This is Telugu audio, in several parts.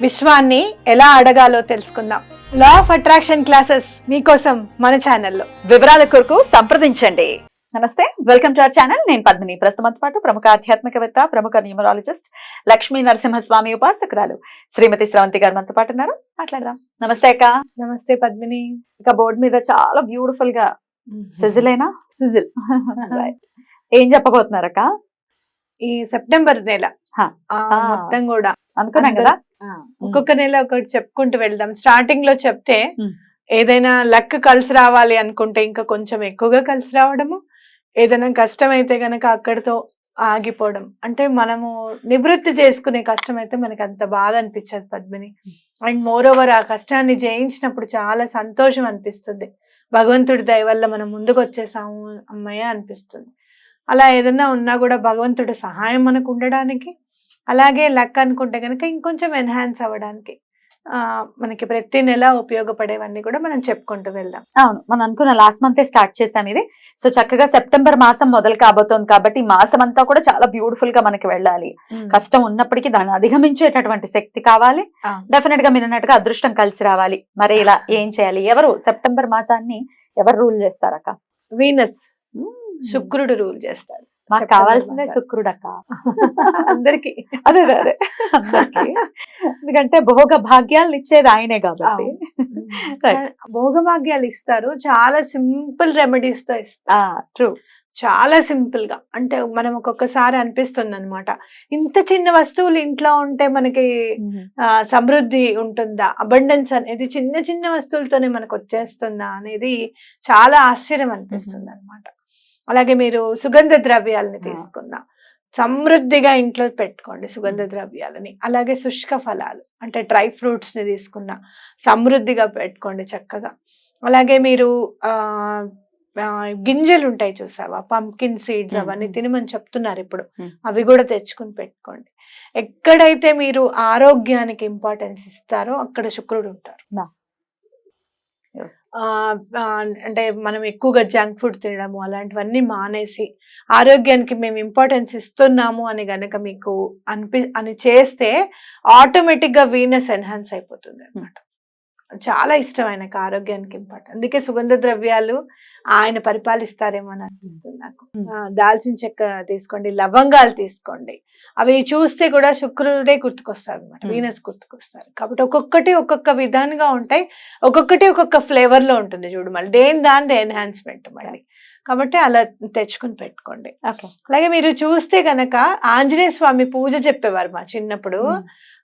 విశ్వాన్ని ఎలా అడగాలో తెలుసుకుందాం. లా ఆఫ్ అట్రాక్షన్ క్లాసెస్ మీకోసం మన ఛానల్లో. వివరాల కొరకు సంప్రదించండి. నమస్తే వెల్కమ్ టు అవర్ ఛానల్ నేను పద్మిని. ప్రస్తుతంతో పాటు ప్రముఖ ఆధ్యాత్మికవేత్త ప్రముఖ న్యూమరాలజిస్ట్ లక్ష్మీ నరసింహస్వామి ఉపాసకురాలు శ్రీమతి స్రవంతి గారు మనతో పాటు ఉన్నారు. మాట్లాడదాం. నమస్తే అక్క. నమస్తే పద్మిని. ఇక బోర్డు మీద చాలా బ్యూటిఫుల్గా సిజిలేనా సిజిల్. ఏం చెప్పబోతున్నారక్క ఈ సెప్టెంబర్ నెల. మొత్తం కూడా. అనుకున్నాం కదా? ఒక్కొక్క నెల ఒకటి చెప్పుకుంటూ వెళ్దాం. స్టార్టింగ్లో చెప్తే. ఏదైనా లక్ కలిసి రావాలి అనుకుంటే ఇంకా కొంచెం ఎక్కువగా కలిసి రావడము ఏదైనా కష్టం అయితే గనక అక్కడితో ఆగిపోవడం. అంటే మనము నివృత్తి చేసుకునే కష్టం అయితే మనకి అంత బాధ అనిపించదు పద్మిని. అండ్ మోర్ ఓవర్ ఆ కష్టాన్ని జయించినప్పుడు చాలా సంతోషం అనిపిస్తుంది. భగవంతుడి దయ వల్ల మనం ముందుకు వచ్చేసాము అమ్మయ్య అనిపిస్తుంది. అలా ఏదన్నా ఉన్నా కూడా భగవంతుడి సహాయం మనకు ఉండడానికి అలాగే లక్ అనుకుంటే కనుక ఇంకొంచెం ఎన్హాన్స్ అవ్వడానికి ఆ మనకి ప్రతి నెల ఉపయోగపడేవన్నీ కూడా మనం చెప్పుకుంటూ వెళ్దాం. అవును మనం అనుకున్న లాస్ట్ మంత్ స్టార్ట్ చేసాం ఇది. సో చక్కగా సెప్టెంబర్ మాసం మొదలు కాబోతోంది కాబట్టి ఈ మాసం అంతా కూడా చాలా బ్యూటిఫుల్గా మనకి వెళ్ళాలి. కష్టం ఉన్నప్పటికీ దాన్ని అధిగమించేటటువంటి శక్తి కావాలి. డెఫినెట్గా మీరు అన్నట్టుగా అదృష్టం కలిసి రావాలి. మరి ఇలా ఏం చేయాలి? ఎవరు? సెప్టెంబర్ మాసాన్ని ఎవరు రూల్ చేస్తారక్క వీనస్. శుక్రుడు రూల్ చేస్తాడు. మాకు కావాల్సిందే మాసం. శుక్రుడక్క అందరికి. అదే అదే అందరికీ. ఎందుకంటే భోగ భాగ్యాలను ఇచ్చేది ఆయనే కాబట్టి. Right. భోగభాగ్యాలు ఇస్తారు. చాలా సింపుల్ రెమెడీస్తో ఇస్తారు. ట్రూ చాలా సింపుల్గా. అంటే మనం ఒక్కొక్కసారి అనిపిస్తుంది అనమాట ఇంత చిన్న వస్తువులు ఇంట్లో ఉంటే మనకి సమృద్ధి ఉంటుందా? అబండెన్స్ అనేది చిన్న చిన్న వస్తువులతోనే మనకు వచ్చేస్తుందా అనేది చాలా ఆశ్చర్యం అనిపిస్తుంది అనమాట అలాగే మీరు సుగంధ ద్రవ్యాలని. తీసుకుందాం. సమృద్ధిగా ఇంట్లో పెట్టుకోండి సుగంధ ద్రవ్యాలని. అలాగే శుష్క ఫలాలు అంటే డ్రై ఫ్రూట్స్ని తీసుకున్న సమృద్ధిగా పెట్టుకోండి చక్కగా. అలాగే మీరు గింజలు ఉంటాయి చూసావా? Pumpkin seeds. అవన్నీ తినమని చెప్తున్నారు ఇప్పుడు. అవి కూడా తెచ్చుకుని పెట్టుకోండి. ఎక్కడైతే మీరు ఆరోగ్యానికి ఇంపార్టెన్స్ ఇస్తారో అక్కడ శుక్రుడు ఉంటారు. అంటే మనం ఎక్కువగా జంక్ ఫుడ్ తినడము అలాంటివన్నీ మానేసి ఆరోగ్యానికి మేము ఇంపార్టెన్స్ ఇస్తున్నాము అని గనక మీకు అనిపి అని చేస్తే ఆటోమేటిక్గా వీనస్ ఎన్హాన్స్ అయిపోతుంది అనమాట చాలా ఇష్టం ఆయనకు ఆరోగ్యానికి ఇంపార్టెంట్. అందుకే సుగంధ ద్రవ్యాలు ఆయన పరిపాలిస్తారేమో అని అనిపిస్తుంది నాకు. దాల్చిన చెక్క తీసుకోండి లవంగాలు తీసుకోండి. అవి చూస్తే కూడా శుక్రుడే గుర్తుకొస్తారు అనమాట. వీనస్ గుర్తుకొస్తారు. కాబట్టి ఒక్కొక్కటి ఒక్కొక్క విధానంగా ఉంటాయి ఒక్కొక్కటి ఒక్కొక్క ఫ్లేవర్లో ఉంటుంది చూడు మళ్ళీ. దేని దాని ఎన్హాన్స్మెంట్ మళ్ళీ. కాబట్టి అలా తెచ్చుకుని పెట్టుకోండి. ఓకే. అలాగే మీరు చూస్తే గనక ఆంజనేయ స్వామి పూజ చెప్పేవారు మా చిన్నప్పుడు.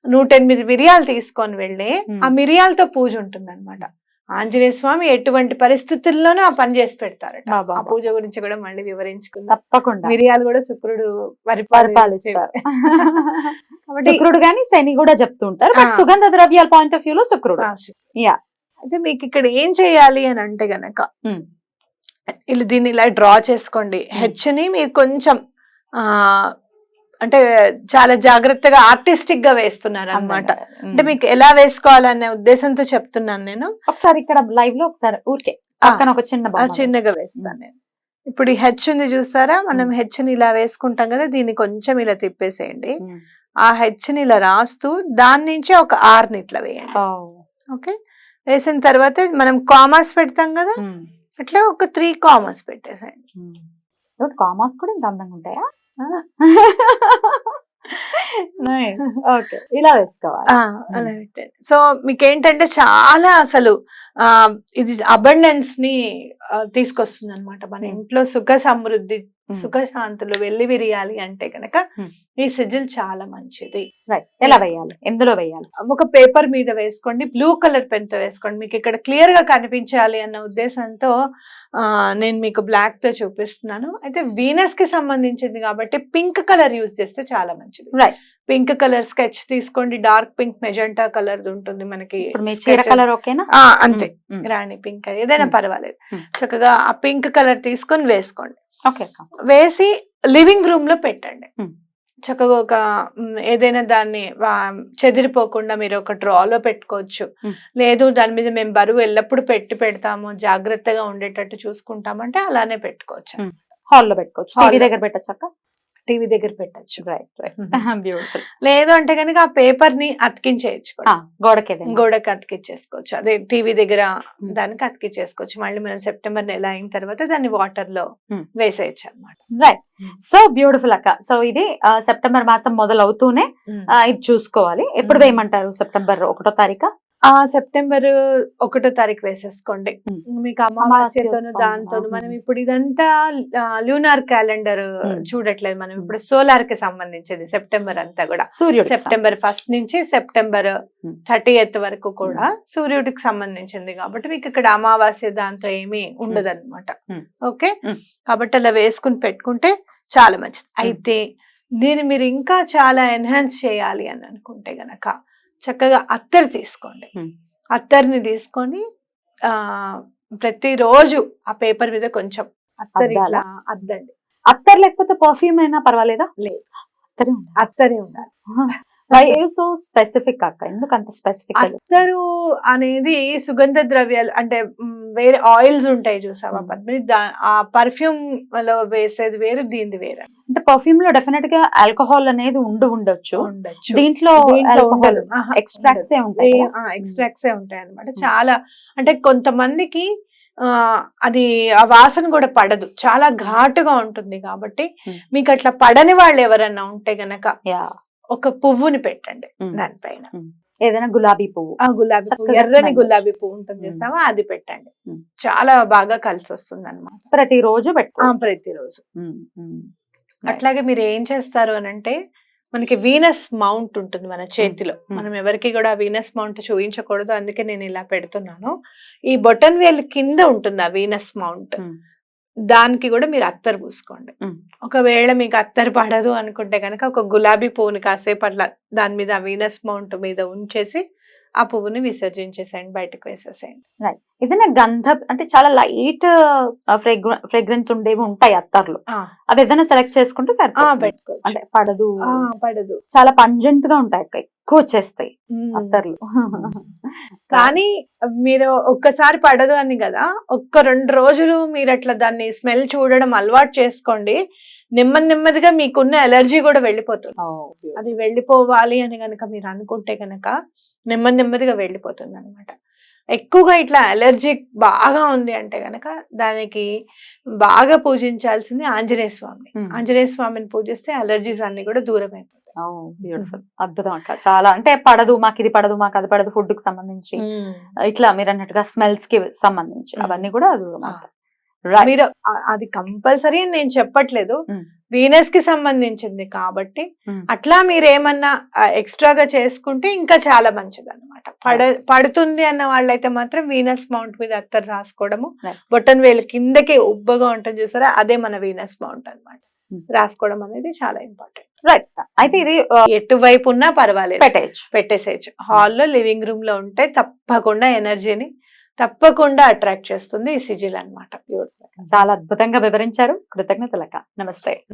నూట ఎనిమిది మిరియాలు తీసుకొని వెళ్ళి. ఆ మిరియాలతో పూజ ఉంటుంది అనమాట ఆంజనేయ స్వామి ఎటువంటి పరిస్థితుల్లోనూ ఆ పని చేసి పెడతారట. ఆ పూజ గురించి కూడా మళ్ళీ వివరించుకుందాం. తప్పకుండా. మిరియాలు కూడా శుక్రుడు పరిపాలిస్తారు కాబట్టి శుక్రుడు గాని శని కూడా చెప్తూ ఉంటారు. బట్ ఆ. సుగంధ ద్రవ్యాల పాయింట్ ఆఫ్ వ్యూ లో శుక్రుడు. Yeah. అయితే మీకు ఇక్కడ ఏం చేయాలి అని అంటే గనక Hmm. ఇలా దీన్ని ఇలా డ్రా చేసుకోండి. హెచ్ని మీరు కొంచెం అంటే చాలా జాగ్రత్తగా ఆర్టిస్టిక్గా వేస్తున్నారు అనమాట అంటే మీకు ఎలా వేసుకోవాలనే ఉద్దేశంతో చెప్తున్నాను నేను. ఒకసారి ఇక్కడ లైవ్లో ఒకసారి ఊరికే ఒక చిన్న. చిన్నగా వేస్తాను నేను. ఇప్పుడు ఈ హెచ్ ఉంది చూసారా మనం హెచ్ని ఇలా వేసుకుంటాం కదా దీన్ని కొంచెం ఇలా తిప్పేసేయండి. ఆ హెచ్ని ఇలా రాస్తూ దాని నుంచి ఒక ఆర్ని ఇట్లా వేయండి. ఓకే? వేసిన తర్వాత మనం కామర్స్ పెడతాం కదా. అట్లా ఒక త్రీ కామర్స్ పెట్టేసేయండి. ఏమిటి, కామర్స్ కూడా ఇంత అందంగా ఉంటాయా? ఓకే ఇలా వేసుకోవాలి. ఆ, అలా పెట్టండి సో మీకు ఏంటంటే చాలా అసలు ఇది అబండెన్స్ని తీసుకొస్తుంది అనమాట మన Hmm. ఇంట్లో సుఖ సమృద్ధి సుఖశాంతులు వెళ్ళి విరియాలి అంటే గనక. ఈ సిజిల్ చాలా మంచిది. రైట్ ఎలా వేయాలి? ఎందులో వేయాలి? ఒక పేపర్ మీద వేసుకోండి బ్లూ కలర్ పెన్తో వేసుకోండి. మీకు ఇక్కడ క్లియర్గా కనిపించాలి అన్న ఉద్దేశంతో ఆ, నేను మీకు బ్లాక్తో చూపిస్తున్నాను. అయితే వీనస్కి సంబంధించింది కాబట్టి పింక్ కలర్ యూజ్ చేస్తే చాలా మంచిది. Right. పింక్ కలర్ స్కెచ్ తీసుకోండి. డార్క్ పింక్ మెజెంటా కలర్ ఉంటుంది మనకి. కలర్ ఓకేనా? అంతే. రాణి పింక్ ఏదైనా. పర్వాలేదు. చక్కగా ఆ పింక్ కలర్ తీసుకొని వేసుకోండి. వేసి లివింగ్ రూమ్లో పెట్టండి. చక్కగా ఒక ఏదైనా దాన్ని చెదిరిపోకుండా మీరు ఒక డ్రాలో పెట్టుకోవచ్చు. లేదు దాని మీద మేము బరువు ఎల్లప్పుడు పెట్టి పెడతాము జాగ్రత్తగా ఉండేటట్టు చూసుకుంటామంటే అలానే పెట్టుకోవచ్చు. హాల్లో పెట్టుకోవచ్చు టీవీ. దగ్గర పెట్టచ్చు టీవీ దగ్గర పెట్టచ్చు. రైట్ రైట్ బ్యూటిఫుల్ లేదు అంటే కనుక ఆ పేపర్ని అతికించేయచ్చు. గోడకి. గోడకి అతికిచ్చేసుకోవచ్చు. అదే టీవీ దగ్గర. దానికి అతికిచ్చేసుకోవచ్చు. మళ్ళీ మనం సెప్టెంబర్ నెల అయిన తర్వాత దాన్ని వాటర్లో. వేసేయచ్చు అనమాట రైట్ సో బ్యూటిఫుల్ అక్క. సో ఇది సెప్టెంబర్ మాసం మొదలవుతూనే ఇది చూసుకోవాలి. ఎప్పుడు. వేయమంటారు? సెప్టెంబర్ ఒకటో తారీఖు? ఆ సెప్టెంబర్ ఒకటో తారీఖు వేసేసుకోండి. మీకు అమావాస్యతోను అమావాస్య దాంతోను వస్తుంది. మనం ఇప్పుడు ఇదంతా లూనార్ క్యాలెండర్. చూడట్లేదు మనం ఇప్పుడు సోలార్కి సంబంధించింది సెప్టెంబర్ అంతా కూడా సూర్యుడు సెప్టెంబర్ ఫస్ట్ నుంచి సెప్టెంబర్. థర్టీ ఎయిత్ వరకు కూడా సూర్యుడికి సంబంధించింది కాబట్టి మీకు ఇక్కడ అమావాస్య దాంతో ఏమీ ఉండదు అనమాట. ఓకే. కాబట్టి అలా వేసుకుని పెట్టుకుంటే చాలా మంచిది అయితే దీన్ని మీరు ఇంకా చాలా ఎన్హాన్స్ చేయాలి అని అనుకుంటే గనక చక్కగా అత్తరు తీసుకోండి. అత్తర్ని తీసుకొని ఆ ప్రతిరోజు ఆ పేపర్ మీద కొంచెం అత్తరి అద్దండి. అత్తర్ లేకపోతే పర్ఫ్యూమ్ అయినా పర్వాలేదా? లేదు. అత్తరే ఉండాలి. అత్తరే ఉండాలి. వై సో స్పెసిఫిక్ అక్క ఎందుకు అంత స్పెసిఫిక్ అత్తరు అనేది సుగంధ ద్రవ్యాలు అంటే వేరే ఆయిల్స్ ఉంటాయి చూసావా. పద్మిని ఆ పర్ఫ్యూమ్లో వేసేది వేరు దీనిది వేరు. అంటే పర్ఫ్యూమ్లో డెఫినెట్గా ఆల్కహాల్ అనేది ఉండి ఉండొచ్చు. దీంట్లో ఎక్స్ట్రాక్ట్స్ ఏ ఉంటాయి? ఎక్స్ట్రాక్ట్స్ ఉంటాయి అనమాట చాలా అంటే కొంతమందికి ఆ అది ఆ వాసన కూడా పడదు. చాలా ఘాటుగా ఉంటుంది కాబట్టి. మీకు అట్లా పడని వాళ్ళు ఎవరన్నా ఉంటే గనక. ఒక పువ్వుని పెట్టండి. దానిపైన. ఏదైనా గులాబీ పువ్వు. ఆ గులాబీ పువ్వు. ఎర్రని గులాబీ పువ్వు ఉంటుంది. చూసావా? అది పెట్టండి. చాలా బాగా కలిసి వస్తుంది అనమాట ప్రతిరోజు. పెట్టుకో ప్రతిరోజు అట్లాగే మీరు ఏం చేస్తారు అని అంటే మనకి వీనస్ మౌంట్ ఉంటుంది మన చేతిలో. మనం ఎవరికి కూడా వీనస్ మౌంట్ చూపించకూడదు. అందుకే నేను ఇలా పెడుతున్నాను. ఈ బొటన్ వేల్ కింద ఉంటుంది ఆ వీనస్ మౌంట్. దానికి కూడా మీరు అత్తరు పూసుకోండి. ఒకవేళ మీకు అత్తరు పడదు అనుకుంటే కనుక ఒక గులాబీ పువ్వుని కాసేపు అట్లా దాని మీద వీనస్ మౌంట్ మీద ఉంచేసి ఆ పువ్వుని విసర్జించేసేయండి బయటకు వేసేసేయండి. ఏదైనా గంధ అంటే చాలా లైట్ ఫ్రేగ్రెన్స్ ఉండేవి ఉంటాయి అత్తర్లు. అవి ఏదైనా సెలెక్ట్ చేసుకుంటే సరిపోతుంది. అంటే పడదు. పడదు. చాలా పంజెంట్గా ఉంటాయి అక్క. ఎక్కువ వచ్చేస్తాయి. అత్తర్లు. కానీ మీరు ఒక్కసారి పడదు అని కదా ఒక్క రెండు రోజులు మీరు అట్లా దాన్ని స్మెల్ చూడడం అలవాటు చేసుకోండి. నెమ్మది నెమ్మదిగా మీకున్న ఎలర్జీ కూడా వెళ్ళిపోతుంది. Oh, అది వెళ్ళిపోవాలి అని గనక మీరు అనుకుంటే గనక నెమ్మది నెమ్మదిగా వెళ్ళిపోతుంది అనమాట ఎక్కువగా ఇట్లా ఎలర్జీ బాగా ఉంది అంటే గనక దానికి బాగా పూజించాల్సింది ఆంజనేయ స్వామి. ఆంజనేయ స్వామిని పూజిస్తే అలర్జీస్ అన్ని కూడా దూరం అయిపోతాయి బ్యూటిఫుల్ అద్భుతం అక్క చాలా అంటే పడదు మాకు ఇది పడదు మాకు అది పడదు ఫుడ్కి సంబంధించి ఇట్లా మీరు అన్నట్టుగా స్మెల్స్కి సంబంధించి. అవన్నీ కూడా దూరం ఆ. అవుతాయి. Right. మీరు అది కంపల్సరీ నేను చెప్పట్లేదు. వీనస్కి సంబంధించింది కాబట్టి Mm. అట్లా మీరు ఏమన్నా ఎక్స్ట్రాగా చేసుకుంటే ఇంకా చాలా మంచిది అనమాట పడ పడుతుంది అన్న వాళ్ళైతే మాత్రం వీనస్ మౌంట్ మీద అత్తరు రాసుకోవడము. బొట్టన్ వేలు కిందకి ఉబ్బగా ఉంటుంది చూసారా? అదే మన వీనస్ మౌంట్ అన్నమాట. Mm. రాసుకోవడం అనేది చాలా ఇంపార్టెంట్ రైట్ అయితే ఇది ఎటువైపు ఉన్నా పర్వాలేదు. పెట్టేయచ్చు. పెట్టేసేయచ్చు. హాల్లో లివింగ్ రూమ్లో ఉంటే తప్పకుండా ఎనర్జీని తప్పకుండా అట్రాక్ట్ చేస్తుంది ఈ సిజిల్ అనమాట చాలా అద్భుతంగా వివరించారు. కృతజ్ఞతలక. నమస్తే.